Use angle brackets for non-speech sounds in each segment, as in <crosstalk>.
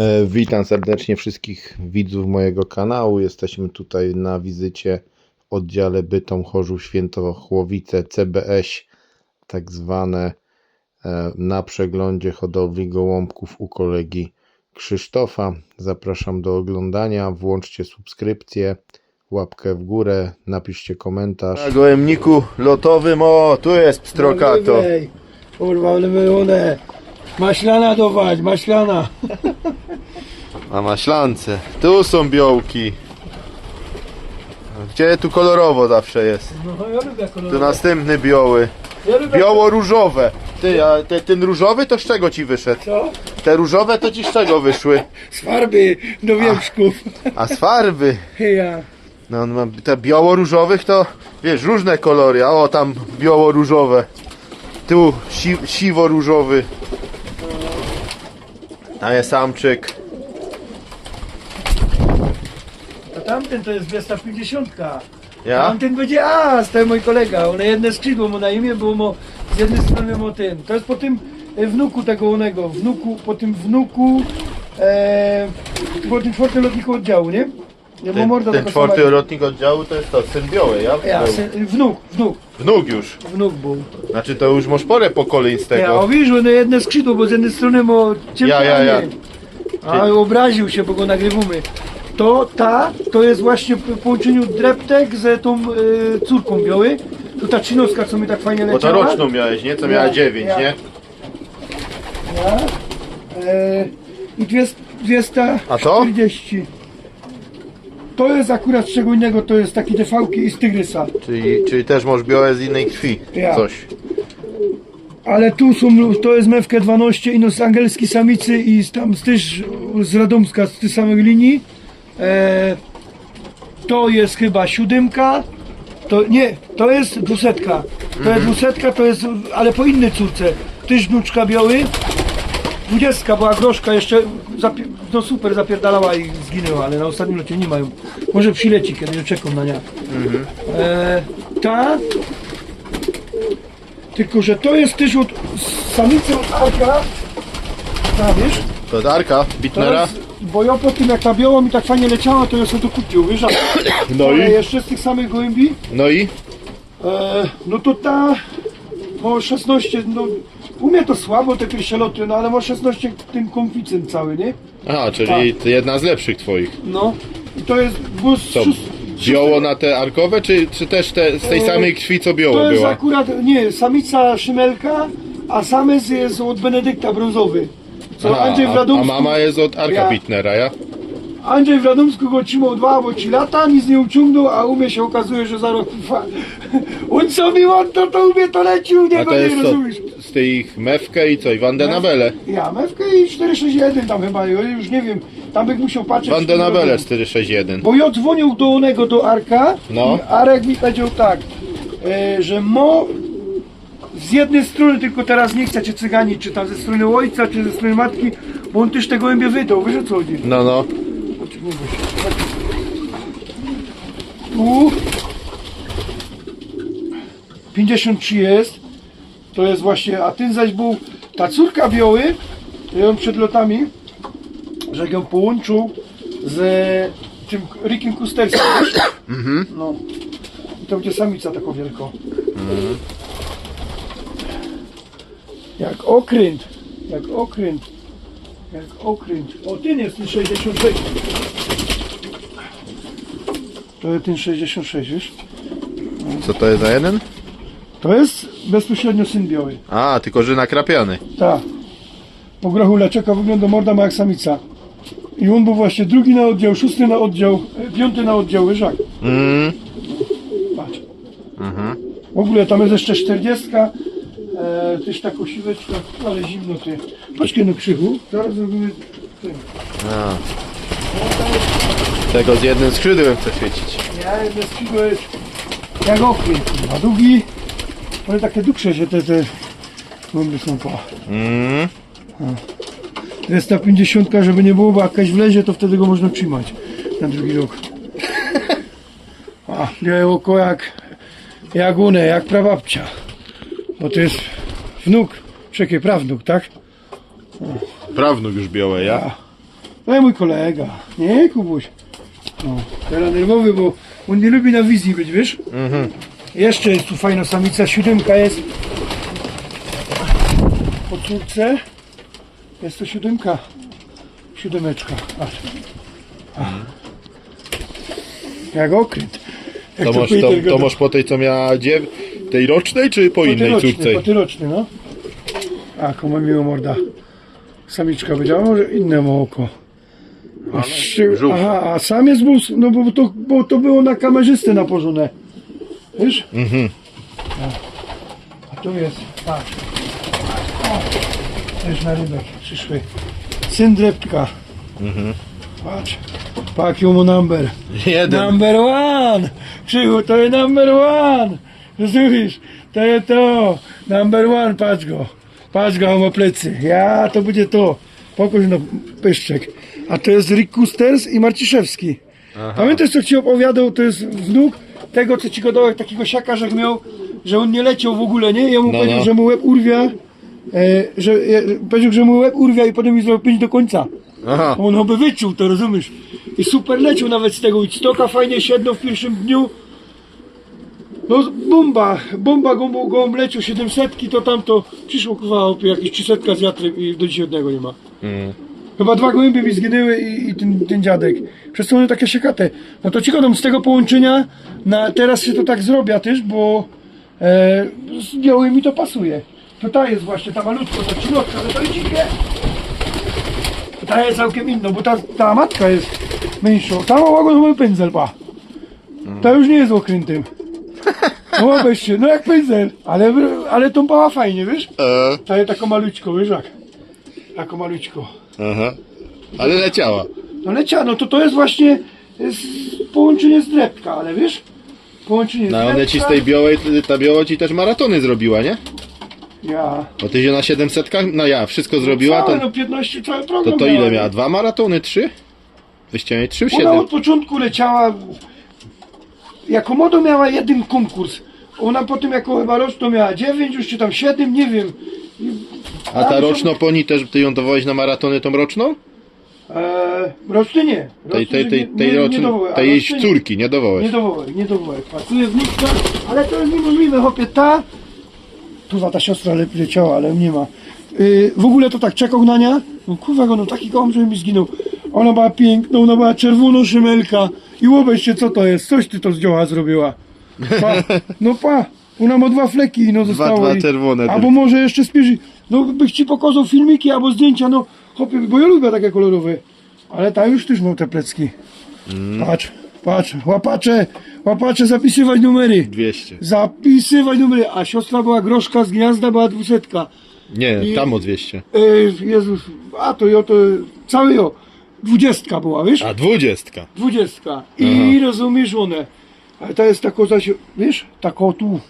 E, Witam serdecznie wszystkich widzów mojego kanału. Jesteśmy tutaj na wizycie w oddziale Bytom Chorzów Świętochłowice CBS, tak zwane e, na przeglądzie hodowli gołąbków u kolegi Krzysztofa. Zapraszam do oglądania. Włączcie subskrypcję, łapkę w górę, napiszcie komentarz. Na gołębniku lotowym, o tu jest pstrokato. Kurwa, one. Maślana dować, maślana. <laughs> Na maślance. Tu są biołki. Gdzie tu kolorowo zawsze jest? No ja lubię Tu kolorowe. następny bioły. Ja lubię Biało-różowe. Ty, a te, ten różowy to z czego ci wyszedł? co? Te różowe to ci z czego wyszły? <laughs> Z farby do wierzchów. A z farby. Ja. No, no te biało-różowych to wiesz, różne kolory. A o tam biało-różowe. Tu si siwo-różowy. A jest samczyk. A tamten to jest 250. Ja? Tamten będzie A, to jest mój kolega. One jedne skrzydło mu na imię, było mu z jednej strony mu ten. To jest po tym e, wnuku tego onego. Wnuku, po tym wnuku e, po tym czwartym lotniku oddziału, nie? Nie, bo Ten, morda ten taka czwarty sama- lotnik oddziału to jest to, syn Bioły, ja? Ja, Był. syn, wnuk, wnuk, Wnuk już. wnuk był. Znaczy to już masz porę pokoleń z Ja, tego. o widzisz, one jedne skrzydło, bo z jednej strony mu ciemno, Ja, ja, a nie. ja. A obraził się, bo go nagrywamy. To ta, to jest właśnie w połączeniu dreptek z tą y, córką biały. To ta czynowska, co mi tak fajnie Bo to leciała. roczną miałeś, nie? Co Ja, miała 9, ja. nie? Ja. E, I 200, 240. To jest akurat z czego innego, to jest taki TV-ki i z tygrysa. Czyli, czyli też masz białe z innej krwi. Ja. Coś. Ale tu są, to jest mewkę 12 i z angielskiej samicy i z tam z też z Radomska, z tej samej linii. E, to jest chyba siódemka. To nie, to jest dwusetka. To jest dwusetka, to jest, ale po innej córce. Tyś wnuczka biały. Dwudziestka była groszka jeszcze, zapie, no super zapierdalała i zginęła, ale na ostatnim locie nie mają. Może przyleci kiedy, czekam na nią. E, ta tylko, że to jest też od samicy od Arka. Ta, wiesz? To Darka, To Bitnera. jest, bo ja po tym jak ta biała mi tak fajnie leciała, to ja sobie to kupił, wiesz? <coughs> No ale i? jeszcze z tych samych gołębi, No i? e, no to ta ma 16, no umie to słabo te pierwsze loty, no ale ma 16 tym konficem cały, nie? Aha, czyli to jedna z lepszych twoich. No i to jest bus Co? Biało na te arkowe, czy, czy też te, z tej E, samej krwi co To biało jest była? akurat, nie, samica szymelka, a samec jest od Benedykta brązowy. Co Aha, Andrzej w a, a Radomsku... mama jest od Arka Ja. Bitnera, ja? Andrzej w Radomsku go trzymał dwa albo trzy lata, nic nie uciągnął, a u mnie się okazuje, że za rok trwa. <laughs> On co mi on to, to u mnie to leci, u A niego to nie jest co? rozumiesz. Z tych mewkę i co? I Wandenabele. Ja, mewkę i 461 tam chyba, ja już nie wiem, tam bych musiał patrzeć. Wandenabele 461. Bo ja dzwonił do onego, do Arka No. i Arek mi powiedział tak, e, że mo z jednej strony tylko teraz nie chce cię cyganić, czy tam ze strony ojca, czy ze strony matki, bo on też te gołębie wydał, wiesz o co chodzi? No, no. Tu 53 jest. To jest właśnie, a ten zaś był ta córka Bioły, to ją przed lotami, że ją połączył z tym Rickiem Kusterskim. wiesz? <coughs> No. I to będzie samica taką wielką. Jak okręt. Jak okręt. Jak okręt. O, ten jest ten 66. To jest ten 66, wiesz? Co to jest za jeden? To jest bezpośrednio syn biały. A, tylko że nakrapiany. Tak. Po grochu leczeka wygląda morda ma jak samica. I on był właśnie drugi na oddział, szósty na oddział, e, piąty na oddział, jak? Mm. Patrz. W ogóle tam jest jeszcze 40. E, też taką siweczkę, ale zimno ty. Poczekaj no krzychu. Zaraz zrobimy ten. A. Tego z jednym skrzydłem chcę świecić. Ja jedno skrzydło jest jak okręt, a drugi, ale takie dłuższe się te, te głęby są po. Mm. 250, żeby nie było, bo jak jakaś wlezie, to wtedy go można trzymać na drugi rok. <laughs> A, białe oko jak, jak une, jak prababcia. Bo to jest wnuk, czekaj, prawnuk, tak? Prawnuk już białe, ja? To jest mój kolega. Nie, Kubuś. No, teraz nerwowy, bo on nie lubi na wizji być, wiesz? Mhm. Jeszcze jest tu fajna samica, siódemka jest. Po córce jest to siódemka. Siódemeczka. Patrz. Jak okręt. Jak To masz, to, masz po tej, co miała dziew... tej rocznej, czy po innej Potyroczny, córce? potyroczny, no. A, komu miło morda. Samiczka powiedziała, może inne ma oko. A, żółw. aha, a samiec był, no bo to, bo to było na kamerzystę nałożone. Wiesz? Mhm. A tu jest, patrz. O, też na rybek przyszły. Syndrepka. Mhm. Patrz. Mu number. Jeden. Number one! Krzychu, to jest number one! Rozumiesz? To jest to! Number one, patrz go! Patrz go, ma plecy. Ja, to będzie to. Pokój no pyszczek. A to jest Rick Kusters i Marciszewski. Pamiętasz, co ci opowiadał? To jest wnuk tego, co ci gadał, jak takiego siaka, że miał, że on nie leciał w ogóle, nie? Ja mu No, powiedział, no. że mu łeb urwia, e, że, e, powiedział, że mu łeb urwia i potem mi zrobił pięć do końca. Aha. On by wyczuł to, rozumiesz? I super leciał nawet z tego Woodstocka, fajnie siednął w pierwszym dniu. No bomba, bomba go, go leciał 700, to tamto przyszło kurwa jakieś 300 z wiatrem i do dzisiaj jednego nie ma. Mm. Chyba dwa gołębie mi zginęły i, i ten, ten dziadek. Przez to one takie siekate. No to ci gadam, z tego połączenia na, teraz się to tak zrobię też, bo e, z białymi to pasuje. To ta jest właśnie, ta malutka, ta trzylotka, ale to jest dzikie. Ta jest całkiem inna, bo ta, ta matka jest mniejsza. Ta ma łagodny pędzel, pa. Ta już nie jest okrętym. No weź się, no jak pędzel, ale, ale tą pała fajnie, wiesz? E, Ta jest taką malućką, wiesz jak? Taką malućką. aha. Ale leciała. No leciała, no to to jest właśnie z, połączenie z drepka, ale wiesz? Połączenie z No drepka. one ci z tej białej, ta biała ci też maratony zrobiła, nie? Ja. Bo ty się na 700, no ja, wszystko zrobiła, Całe, to, no 15, cały to, program to ile miała. Dwa maratony? Trzy? Mieli trzy? Ona Siedem? od początku leciała, jako modo miała jeden konkurs. Ona potem jako chyba roczno miała 9, już czy tam 7, nie wiem. A ta roczno poni też, ty ją dowolałeś na maratony tą roczną? Eee, roczny nie. Tej, Roczny, tej, tej, nie- tej, nie- nie rocznej, dowołaj, a tej jej roczny nie. córki, nie Nie dowołałeś. dowołaj, nie dowołaj. Pracuje w Nicka, ale to jest niemożliwe, chłopie, ta... Kurwa, ta siostra le- leciała, ale nie ma. Yy, w ogóle to tak, czekał na nią. No kurwa, go, no taki gołąb, że mi zginął. Ona była piękna, ona była czerwono szymelka. I łobeście, co to jest? Coś ty to z dzioła zrobiła. Pa, no pa, ona ma dwa fleki, no zostało dwa jej. czerwone Albo tylko. może jeszcze spierzy. No bych ci pokazał filmiki albo zdjęcia, no chłopie, bo ja lubię takie kolorowe. Ale ta już też ma te plecki. Mm. Patrz, patrz, łapacze, łapacze, zapisywać numery. 200. Zapisywać numery, a siostra była groszka z gniazda, była dwusetka. Nie, I- tam o 200. E, Jezus, a to jo, to cały jo, dwudziestka była, wiesz? A dwudziestka. Dwudziestka. I rozumiesz one. Ale to jest tako zaś, wiesz, tako tu.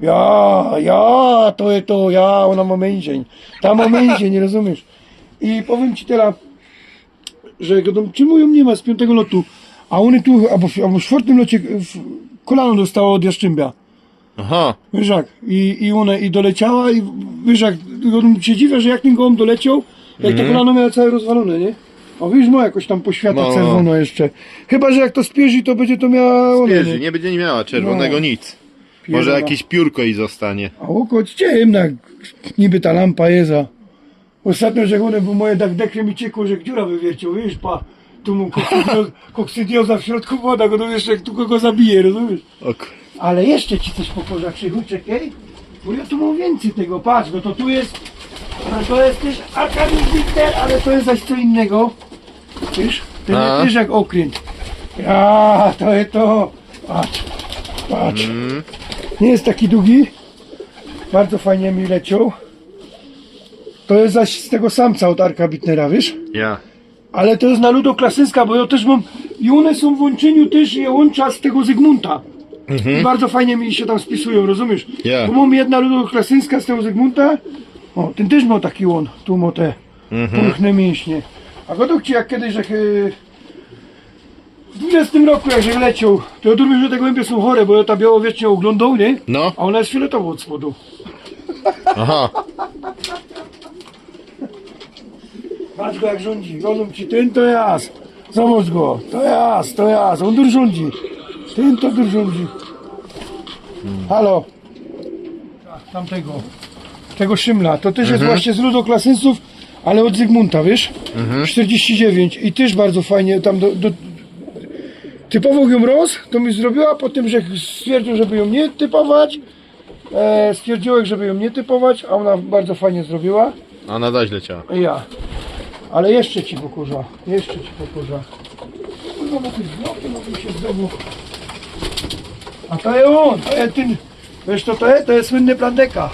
Ja, ja, to jest to, ja, ona ma męzień. Ta ma męzień, rozumiesz? I powiem ci teraz, że godą, czemu ją nie ma z piątego lotu, a one tu, albo, w- albo w czwartym locie w, kolano dostało od Jaszczymbia. Aha. Wiesz jak, i, i one i doleciała i wiesz jak, się dziwię, że jak ten gołąb doleciał, jak to kolano miała całe rozwalone, nie? O wiesz, ma jakoś tam poświata No. czerwono jeszcze. Chyba, że jak to spierzy, to będzie to miała... one, Bierze, nie? będzie nie miała czerwonego No. nic. Może Pierda. jakieś piórko jej zostanie. A oko ciemna, niby ta lampa jest, a ostatnio, że one, bo moje tak dekry mi ciekło, że dziura wywiercił, wiesz, pa, tu mu koksydioza, <laughs> koksydioza w środku woda, go to jeszcze jak tu kogo zabije, rozumiesz? Ok. Ale jeszcze ci coś pokażę, Krzychu, czekaj. Bo ja tu mam więcej tego, patrz, no to tu jest, a to jest też Winter, ale to jest zaś co innego. Wiesz, ten A. jest jak okręt. Ja, to jest to, patrz, patrz. Nie jest taki długi, bardzo fajnie mi leciał. To jest zaś z tego samca od Arka Bitnera, wiesz? Ja. Ale to jest na ludo bo ja też mam. I one są w łączeniu też je łącza z tego Zygmunta. I bardzo fajnie mi się tam spisują, rozumiesz? Ja. Bo mam jedna ludo klasyńska z tego Zygmunta. O, ten też miał taki łon. Tu ma te pulchne mięśnie. A według Ci jak kiedyś, że chy- w 20 roku jak żem leciał, to ja że te głębie są chore, bo ja ta białowiecznie oglądał, nie? No, A ona jest fioletowa od spodu. aha. Patrz go jak rządzi, rozum ci, ten to jas. Zobacz go, to jas, to jas, on dur rządzi. Ten to dur rządzi. Hmm. Halo. Tak, Tamtego. Tego Szymla. To też jest mhm. właśnie z ludoklasynców, ale od Zygmunta, wiesz? 49 i też bardzo fajnie tam do, do, typowo ją roz, to mi zrobiła, po tym, że stwierdził, żeby ją nie typować, e, stwierdziłem, żeby ją nie typować, a ona bardzo fajnie zrobiła. A nadal leciała. Ja. Ale jeszcze ci pokurza. Jeszcze ci pokurza. Kurwa, bo ty znowu się znowu. A to jest on, to jest ten. Wiesz to to jest? To jest słynny plandeka.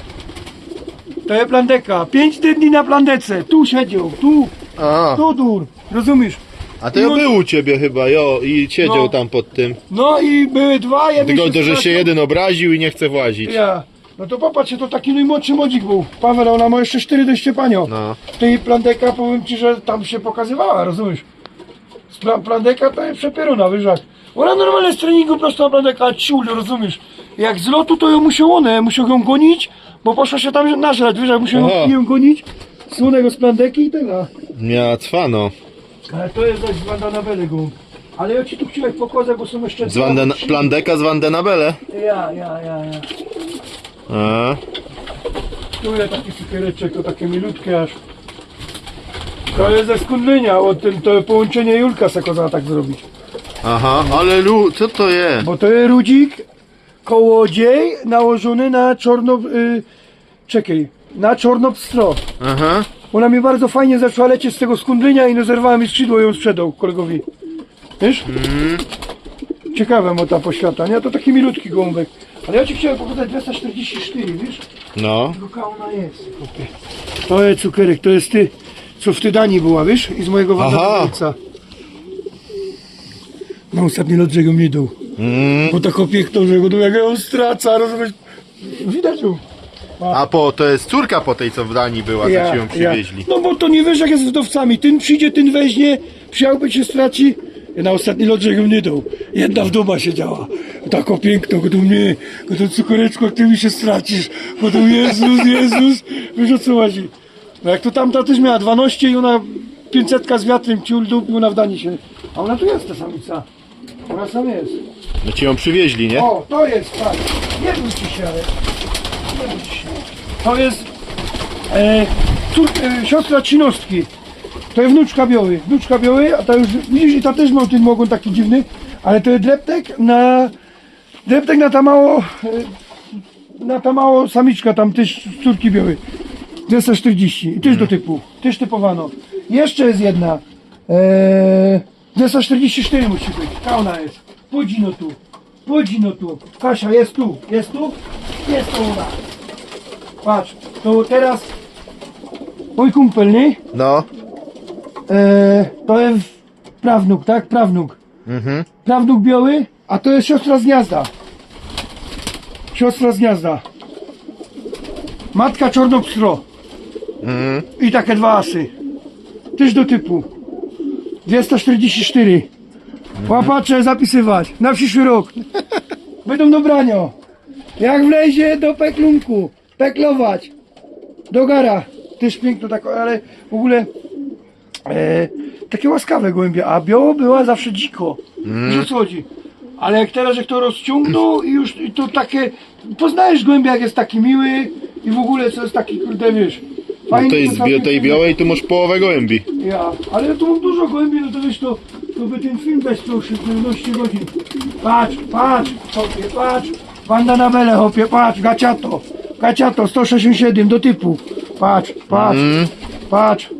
To jest plandeka. Pięć dni na plandece. Tu siedział, tu, A, tu dur. Rozumiesz? a to ja No. był u ciebie chyba, jo, i siedział No. tam pod tym. No i były dwa, jeden Tylko to, że się straszył. jeden obraził i nie chce włazić. Ja. No to popatrzcie, to taki najmłodszy młodzik był. Paweł, ona ma jeszcze cztery do ściepania. No. Tej plandeka powiem ci, że tam się pokazywała, rozumiesz? Z pla plandeka to jest przepieruna, jak. Ona normalnie z treningu prosto na plandeka ciul, rozumiesz? Jak z lotu to ją musiał one, musiał ją gonić, bo poszła się tam nażreć, wiesz jak musiał Aha. ją gonić. Słonego z plandeki i tyle. Miała cwano. Ale to jest zaś z Wandanabele gołąb. Ale ja ci tu chciałem pokazać, bo są jeszcze... Z Wanden, plandeka z Wandenabele. Ja, ja, ja, ja. A, Tu jest taki cukiereczek, to takie milutkie aż. To jest ze skundlenia, o tym to połączenie Julka se kozała tak zrobić. aha, ale lu, co to jest? Bo to jest rudzik, kołodziej nałożony na czorno... Y, czekaj, na czornopstro. Aha. Ona mi bardzo fajnie zaczęła lecieć z tego skundlenia i no zerwała mi skrzydło i ją sprzedał kolegowi. Wiesz? Ciekawe mu ta poświata, nie? To taki milutki gołąbek. Ale ja ci chciałem pokazać 244, wiesz? No. Jaka ona jest? To jest cukierek, to jest ty, co w Tydanii była, wiesz? I z mojego Aha. No ostatni lot, że go mnie dał. Mm. Bo tak opieknął, że go dał, jak ją straca, rozumiesz? Widać ją. A po, to jest córka po tej, co w Danii była, co ci ją przywieźli. No bo to nie wiesz jak jest z wdowcami. Ten przyjdzie, ten weźmie, przyjałby cię straci. Ja na ostatni lot, że go nie dał. Jedna w doma siedziała. Tako piękno, go tu mnie, go to cukoreczko, ty mi się stracisz. Bo tu Jezus, Jezus. Wiesz o co chodzi. No jak to tamta też miała 12 i ona 500 z wiatrem ciul dup i ona w Danii się. A ona tu jest ta samica. Ona sam jest. No ci ją przywieźli, nie? O, to jest tak. Nie bój ci się, ale. Nie bój ci się. To jest e, cór, e, siostra Cinostki. To jest wnuczka Biały. Wnuczka Biały, a ta już, widzisz, i ta też miał ten ogon taki dziwny, ale to jest dreptek na, dreptek na ta mało, e, na ta mało samiczka tam też z córki Biały. 240 i też do typu, też typowano. Jeszcze jest jedna. Eee, 244 musi być. Ta ona jest. Pójdź no tu. Pójdź no tu. Kasia jest tu. Jest tu? Jest tu ona. Patrz, to teraz mój kumpel, nie? No. Eee, to jest prawnuk, tak? Prawnuk. Mhm. Prawnuk biały, a to jest siostra z gniazda. Siostra z gniazda. Matka czarnopstro. Mhm. I takie dwa asy. Też do typu. 244. Łapacze zapisywać. Na przyszły rok. Będą do brania. Jak wlezie do peklunku. Peklować. Do gara. Też piękno tak, ale w ogóle e, takie łaskawe gołębie. A biało była zawsze dziko. O co chodzi? Ale jak teraz jak to rozciągnął i już i to takie. Poznajesz gołębia jak jest taki miły i w ogóle co jest taki kurde wiesz. No jest całkiem bio, tej białej, tu masz połowę gołębi. Ja, ale ja tu mam dużo gołębi, no to wiesz, to, to by ten film dać proszę, 17 godzin. Patrz, patrz, hopie, patrz. Banda na bele, hopie, patrz, gaciato. Gaciato, 167 do typu. Patrz, patrz, patrz.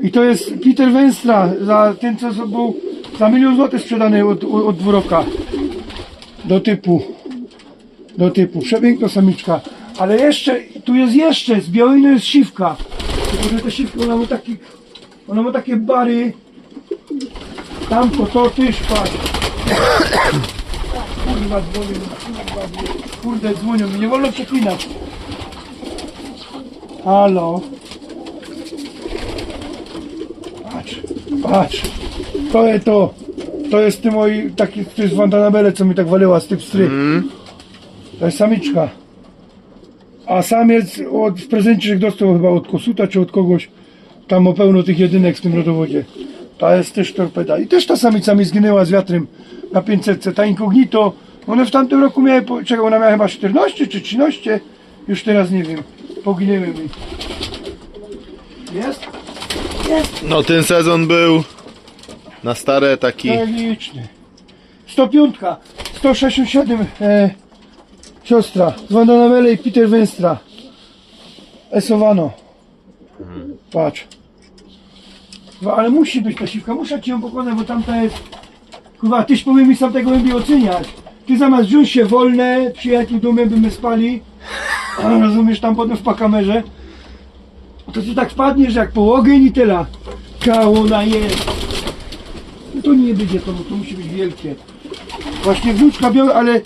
I to jest Peter Wenstra, za ten co był za milion złotych sprzedany od, od dwuroka. Do typu. Do typu. Przepiękna samiczka. Ale jeszcze, tu jest jeszcze, z białej jest siwka. Tylko, że ta siwka, ona ma taki, ona ma takie bary. Tamto, to też patrz. Kurwa dzwonią, kurwa, kurde dzwonią, mi nie wolno przeklinać. Halo. Patrz, patrz. To jest to. To jest ty mój, taki, to jest Wandanabele, co mi tak waliła z tych strych. To jest samiczka. A samiec od, w prezencie, dostał chyba od Kosuta czy od kogoś, Tam o pełno tych jedynek w tym rodowodzie. Ta jest też torpeda. I też ta samica mi zginęła z wiatrem na 500. Ta incognito, one w tamtym roku miały, czego ona miała chyba 14 czy 13, już teraz nie wiem. Poginęły mi. Jest? Jest. No ten sezon był na stare taki. Tragiczny. 105, 167 e, siostra z Wandanamele i Peter Wenstra. Esowano. Patrz. No, ale musi być ta siwka, muszę ci ją pokonać, bo tamta jest... Kurwa, tyś powinien mi sam tego głębiej oceniać. Ty zamiast wziąć się wolne, do mnie, by my spali, rozumiesz, tam potem w pakamerze, to ty tak wpadniesz jak po ogień i tyle. Kałona jest. No to nie będzie to, bo to musi być wielkie. Właśnie wnuczka biała, ale...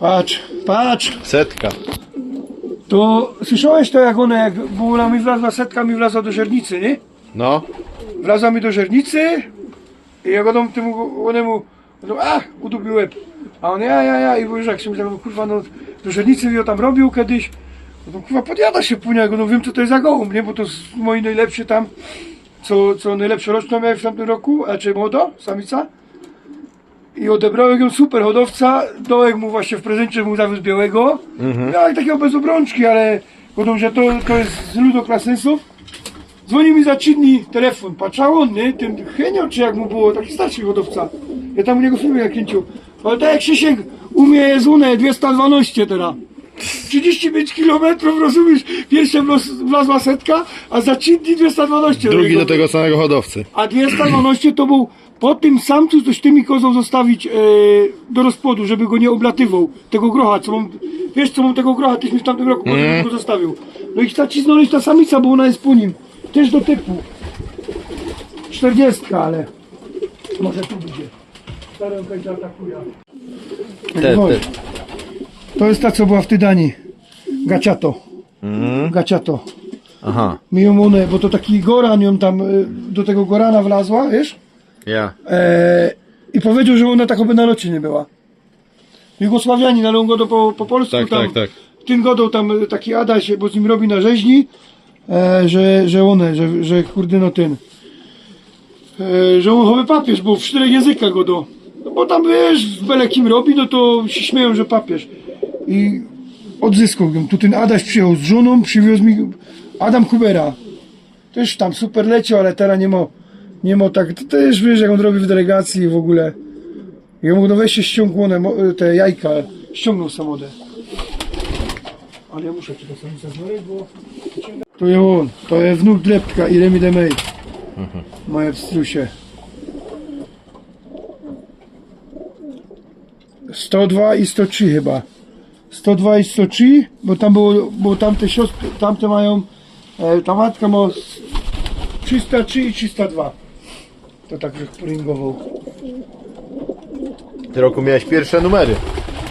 Patrz, patrz. Setka. To słyszałeś to jak ona, jak bo ona mi wlazła, setka mi wlazła do żernicy, nie? No. Wlazła mi do żernicy i jak on temu, onemu, on, a, udupił łeb. A on, ja, ja, ja, i bo już jak się myślał, kurwa, no, do żernicy ją tam robił kiedyś, no kurwa, podjada się później, no wiem co to jest za gołąb, nie, bo to jest moi najlepszy tam, co, co najlepsze roczno miałem w tamtym roku, a czy młodo, samica. I odebrałem ją super hodowca, dołek mu właśnie w prezencie mu zawiózł białego, no i takiego bez obrączki, ale że to, to jest z ludoklasensów. Dzwonił mi za trzy dni telefon, patrzał on, nie? Ten Henio, czy jak mu było, taki starszy hodowca. Ja tam u niego filmy jak kręcił. Ale tak jak Krzysiek umie zunę 212 teraz. 35 km, rozumiesz? Pierwsze wlos- wlazła setka, a za trzy dni 212. Drugi do tego samego hodowcy. A 212 to był po tym samcu coś tymi kozą zostawić e, do rozpłodu, żeby go nie oblatywał. Tego grocha, co mam, wiesz co mam tego grocha, tyś mi w tamtym roku mm. go zostawił. No i chce ci znaleźć ta samica, bo ona jest po nim. Też do typu. 40, ale może tu będzie. Stary okazja atakuje. Te, te. To jest ta, co była w Tydani. Gaciato. Gaciato. Aha. Mi ją one, bo to taki goran ją tam y, do tego gorana wlazła, wiesz? Ja. E, I powiedział, że ona tak oby na locie nie była. Jugosławianin, ale on go do, po, po polsku Tak, tam, tak, tak. tym godą tam e, taki Adaś, bo z nim robi na rzeźni, e, że, że one, że, że kurde no ten, e, że on chowy papież, bo w czterech językach go do, no bo tam wiesz, w byle kim robi, no to się śmieją, że papież. I odzyskał ją. Tu ten Adaś przyjechał z żoną, przywiózł mi Adam Kubera. Też tam super leciał, ale teraz nie ma, nie ma tak, to też wiesz, jak on robi w delegacji w ogóle. I on no weź się mo- te jajka, ściągnął samodę. Ale ja muszę ci to samica znaleźć, bo... To jest on, to jest wnuk Dlepka i Remi Demey. Moje w strusie. 102 i 103 chyba. 102 i 103, bo tam było, bo tamte siostry, tamte mają, e, ta matka ma s- 303 i 302. To tak. W tym roku miałeś pierwsze numery.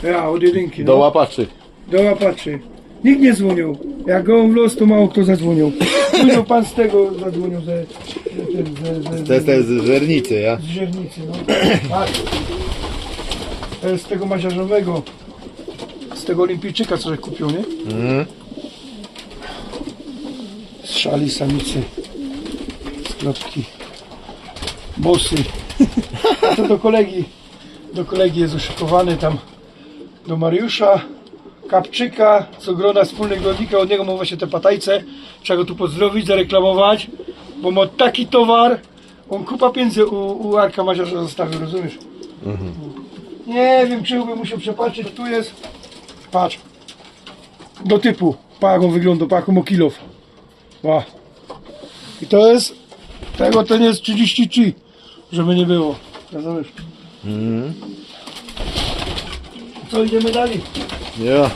Ja, od jedynki. Do no. łapaczy. Do łapaczy. Nikt nie dzwonił. Jak go w los, to mało kto zadzwonił. Dzwonił pan z tego, zadzwonił ze, ze, ze, ze, To jest te z żernicy, ja. z Żernicy, no. Tak. To jest z tego maziarzowego. Z tego olimpijczyka, co że kupił, nie? Mhm. Z szali samicy. Z kropki. Bosy. A to do kolegi. Do kolegi jest uszykowany tam. Do Mariusza. Kapczyka, co grona wspólnych rolnika, od niego mam właśnie te patajce. Trzeba go tu pozdrowić, zareklamować, bo ma taki towar, on kupa pieniędzy u, u Arka Maziarza zostawił, rozumiesz? Nie wiem, czy bym musiał przepatrzeć, tu jest, patrz, do typu, pa jak on wygląda, pa jak on ma kilof. I to jest, tego nie jest 33, żeby nie było, rozumiesz? Co idziemy dalej? Ja.